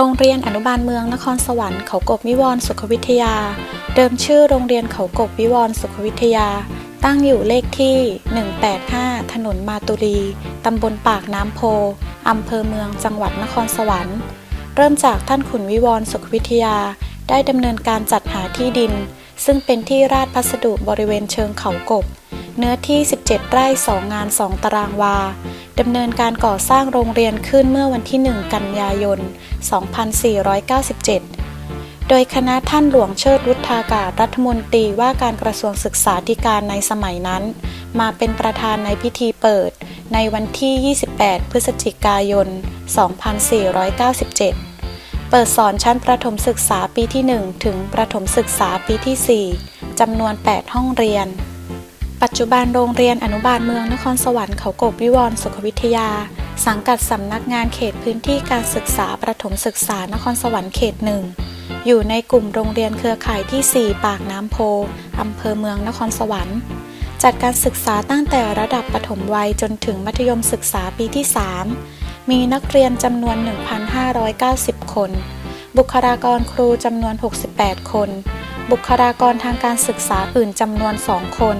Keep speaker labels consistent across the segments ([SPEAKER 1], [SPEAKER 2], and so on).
[SPEAKER 1] รงเรียนอนุบาลเมืองนครสวรรค์เขากบวิวร์สุขวิทยา เดิมชื่อโรงเรียนเขากบวิวร์สุขวิทยา ตั้งอยู่เลขที่ 185 ถนนมาตุรี ตำบลปากน้ำโพ อำเภอเมืองจังหวัดนครสวรรค์ เริ่มจากท่านขุนวิวร์สุขวิทยา ได้ดำเนินการจัดหาที่ดิน ซึ่งเป็นที่ราดพัสดุบริเวณเชิงเขากบ เนื้อที่ 17 ไร่ 2 งาน 2 ตารางวา ดำเนินการก่อสร้างโรงเรียนขึ้นเมื่อวันที่ 1 กันยายน 2497 โดยคณะท่านหลวงเชิดวุฒากาศรัฐมนตรีว่าการกระทรวงศึกษาธิการในสมัยนั้น มาเป็นประธานในพิธีเปิด ในวันที่ 28 พฤศจิกายน 2497เปิดสอนชั้นประถมศึกษาปีที่ 1 ถึงประถมศึกษาปีที่ 4 จำนวน 8 ห้องเรียน ปัจจุบันโรงเรียนอนุบาลเมืองนครสวรรค์เขากบวิวรณ์สุขวิทยา สังกัดสำนักงานเขตพื้นที่การศึกษาประถมศึกษานครสวรรค์เขตหนึ่งอยู่ในกลุ่มโรงเรียนเครือข่ายที่ 4 ปากน้ำโพอำเภอเมืองนครสวรรค์ จัดการศึกษาตั้งแต่ระดับประถมวัยจนถึงมัธยมศึกษาปีที่ 3 มีนักเรียนจำนวน 1,590 คน บุคลากรครูจำนวน 68 คน บุคลากรทางการศึกษาอื่นจำนวน 2 คน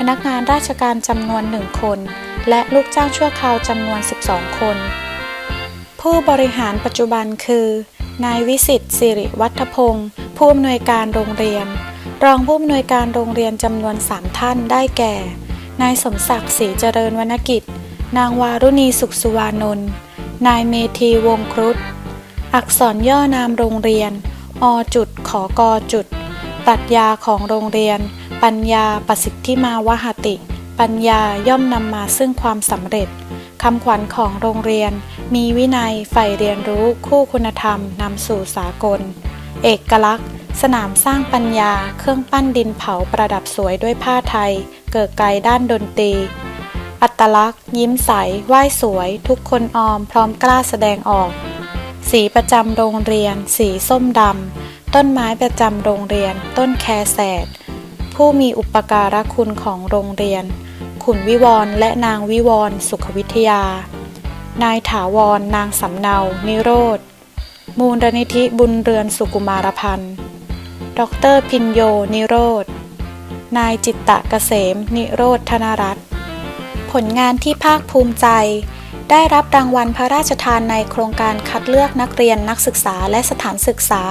[SPEAKER 1] พนักงานราชการจำนวน 1 คน และลูกจ้างชั่วคราวจำนวน 12 คน ผู้บริหารปัจจุบันคือ นายวิสิตสิริวัฒพงศ์ผู้อำนวยการโรงเรียน รองผู้อำนวยการโรงเรียนจำนวน 3 ท่านได้แก่ นายสมศักดิ์ศรีเจริญวรรณกิจ นางวารุณีสุขสุวานนท์นายเมธีวงครุฑอักษรย่อนามโรงเรียนอจุดขอกอจุด ปรัชญาของโรงเรียน ปัญญาประสิทธิมาวหติ ปัญญาย่อมนำมาซึ่งความสำเร็จคำขวัญของโรงเรียน มีวินัยใฝ่เรียนรู้คู่คุณธรรมนำสู่สากล เอกลักษณ์ สนามสร้างปัญญา เครื่องปั้นดินเผาประดับสวยด้วยผ้าไทย เกิดไกลด้านดนตรี อัตลักษณ์ ยิ้มใสไหว้สวย ทุกคนออมพร้อมกล้าแสดงออก สีประจำโรงเรียน สีส้มดำ ต้นไม้ประจำโรงเรียน ต้นแคแสด ผู้มีอุปการะคุณของโรงเรียน ขุนวิวร์และนางวิวร์สุขวิทยา นายถาวร นางสำเนา นิโรธ มูลนิธิบุญเรือนสุกุมารพันธ์ ดรพินโย นิโรธ นายจิตตะเกษม นิโรธธนรัตน์ ผลงานที่ภาคภูมิใจได้รับรางวัลพระราชทานในโครงการคัดเลือกนักเรียนนักศึกษาและสถานศึกษา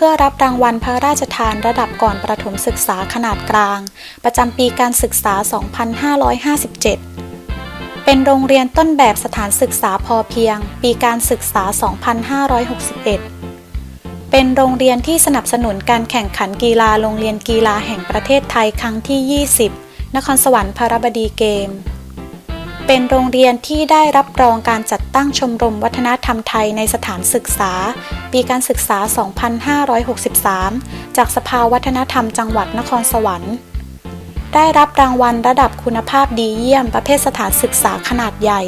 [SPEAKER 1] เพื่อรับรางวัลพระราชทานระดับก่อนประถมศึกษาขนาดกลาง ประจำปีการศึกษา 2557 เป็นโรงเรียนต้นแบบสถานศึกษาพอเพียง ปีการศึกษา 2561 เป็นโรงเรียนที่สนับสนุนการแข่งขันกีฬาโรงเรียนกีฬาแห่งประเทศไทยครั้งที่ 20 นครสวรรค์พระบดีเกม เป็นโรงเรียนที่ได้รับรองการจัดตั้งชมรมวัฒนธรรมไทยในสถานศึกษา ปีการศึกษา 2563 จากสภาวัฒนธรรมจังหวัดนครสวรรค์ ได้รับรางวัลระดับคุณภาพดีเยี่ยมประเภทสถานศึกษาขนาดใหญ่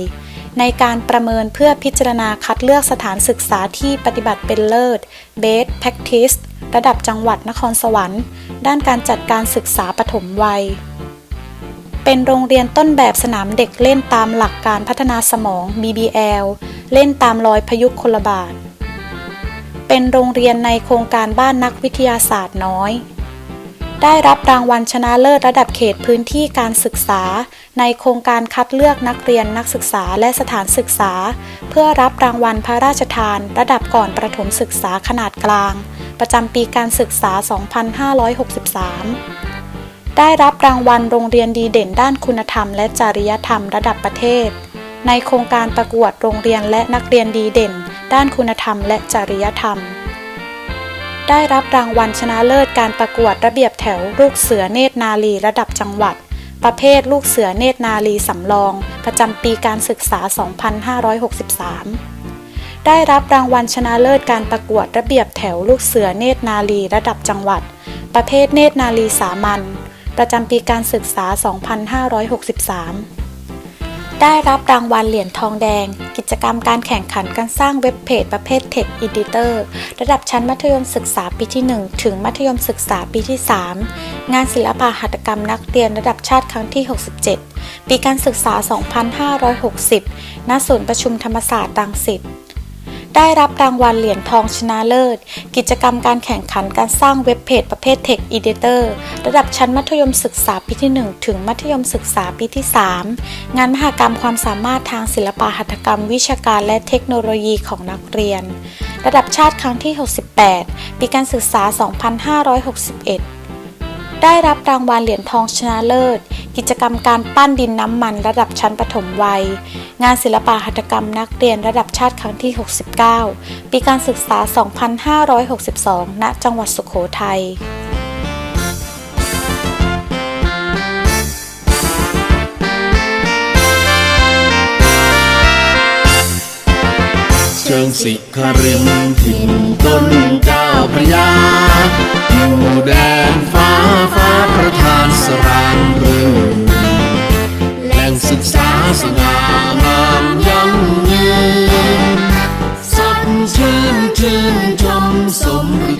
[SPEAKER 1] ในการประเมินเพื่อพิจารณาคัดเลือกสถานศึกษาที่ปฏิบัติเป็นเลิศ Best Practice ระดับจังหวัดนครสวรรค์ ด้านการจัดการศึกษาปฐมวัย เป็นโรงเรียนต้นแบบสนามเด็กเล่นตามหลักการพัฒนาสมอง BBL เล่นตามรอยพยุคลบาท เป็นโรงเรียนในโครงการบ้านนักวิทยาศาสตร์น้อย ได้รับรางวัลชนะเลิศระดับเขตพื้นที่การศึกษา ในโครงการคัดเลือกนักเรียนนักศึกษาและสถานศึกษา เพื่อรับรางวัลพระราชทาน ระดับก่อนประถมศึกษาขนาดกลาง ประจำปีการศึกษา 2563 ได้รับรางวัลโรงเรียนดีเด่นด้านคุณธรรม และจริยธรรมระดับประเทศ ในโครงการประกวดโรงเรียนและนักเรียนดีเด่น ด้านคุณธรรม และจริยธรรม ได้รับรางวัลชนะเลิศการประกวดระเบียบแถวลูกเสือเนตรนารีระดับจังหวัด ประเภทลูกเสือเนตรนารีสำรอง ประจำปีการศึกษา 2563ได้รับรางวัลชนะเลิศการประกวดระเบียบแถวลูกเสือเนตรนารีระดับจังหวัด ประเภทเนตรนารีสามัญ ประจำปีการศึกษา 2563 ได้รับรางวัลเหรียญทองแดง กิจกรรมการแข่งขันการสร้างเว็บเพจประเภท Tech Editor ระดับชั้นมัธยมศึกษาปีที่ 1 ถึงมัธยมศึกษาปีที่ 3 งานศิลปะหัตถกรรมนักเรียนระดับชาติครั้งที่ 67 ปีการศึกษา 2560 ณ ศูนย์ประชุมธรรมศาสตร์รังสิต ได้รับรางวัลเหรียญทองชนะเลิศ กิจกรรมการแข่งขันการสร้างเว็บเพจประเภท Tech Editor ระดับชั้นมัธยมศึกษาปีที่ 1 ถึงมัธยมศึกษาปีที่ 3 งานมหกรรมความสามารถทางศิลปหัตถกรรม วิชาการและเทคโนโลยีของนักเรียน ระดับชาติครั้งที่ 68 ปีการศึกษา 2561 ได้รับรางวัลเหรียญทองชนะเลิศ กิจกรรมการปั้นดินน้ำมันระดับชั้นประถมวัย งานศิลปะหัตถกรรมนักเรียนระดับชาติครั้งที่ 69 ปีการศึกษา 2562 ณ จังหวัดสุโขทัย
[SPEAKER 2] เชิงสิครินถิ่นต้นเจ้า พระยา อยู่แดนฟ้าฟ้าประทานสรานรื่นแหล่งศึกษาสง่างามยั่งยืนสัดชื่นชื่นชมสมฤท